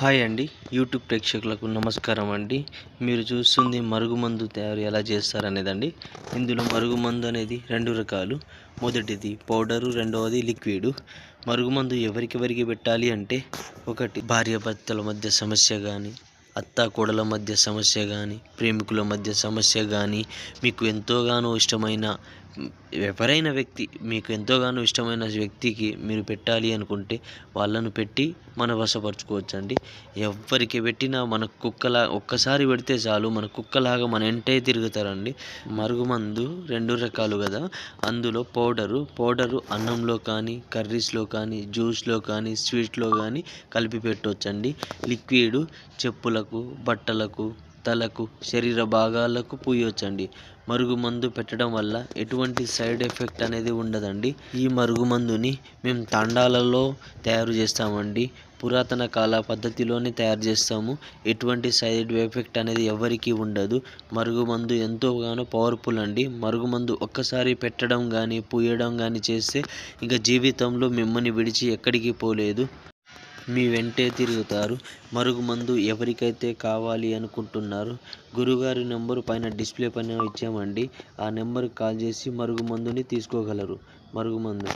Hi అండి YouTube ప్రేక్షకులకు నమస్కారం అండి. మీరు చూస్తుంది మరుగుమందు తయారు ఎలా చేస్తారనేదండి. ఇందులో మరుగుమందు అనేది రెండు రకాలు. మొదటిది పౌడరు రెండవది లిక్విడ్. మరుగుమందు ఎవరికెవరికి పెట్టాలి అంటే ఒకటి భార్యాభర్తల మధ్య సమస్య కానీ అత్త కోడల మధ్య సమస్య కానీ ప్రేమికుల మధ్య సమస్య కానీ మీకు ఎంతోగానో ఇష్టమైన ఎవరైనా వ్యక్తి మీకు ఎంతోగానో ఇష్టమైన వ్యక్తికి మీరు పెట్టాలి అనుకుంటే వాళ్ళను పెట్టి మన వశపరచుకోవచ్చండి. ఎవరికి పెట్టినా మన కుక్కలా ఒక్కసారి పెడితే చాలు మన కుక్కలాగా మన ఎంటే తిరుగుతారండి. మరుగుమందు రెండు రకాలు కదా. అందులో పౌడరు పౌడరు అన్నంలో కానీ కర్రీస్లో కానీ జ్యూస్లో కానీ స్వీట్లో కానీ కలిపి పెట్టవచ్చండి లిక్విడ్ చెప్పులకు బట్టలకు తలకు శరీర భాగాలకు పూయవచ్చండి మరుగుమందు పెట్టడం వల్ల ఎటువంటి సైడ్ ఎఫెక్ట్ అనేది ఉండదండి. ఈ మరుగుమందుని మేము తాండాలలో తయారు చేస్తామండి. పురాతన కాల పద్ధతిలోనే తయారు చేస్తాము. ఎటువంటి సైడ్ ఎఫెక్ట్ అనేది ఎవరికీ ఉండదు. మరుగుమందు ఎంతోగానో పవర్ఫుల్ అండి. మరుగుమందు ఒక్కసారి పెట్టడం కానీ పూయడం కానీ చేస్తే ఇంకా జీవితంలో మిమ్మల్ని విడిచి ఎక్కడికి పోలేదు. మీ వెంటే తిరుగుతారు. మరుగుమందు ఎవరికైతే కావాలి అనుకుంటున్నారు గురుగారి నెంబరు పైన డిస్ప్లే పైన ఇచ్చామండి ఆ నెంబర్కి కాల్ చేసి మరుగుమందుని తీసుకోగలరు. మరుగుమందు.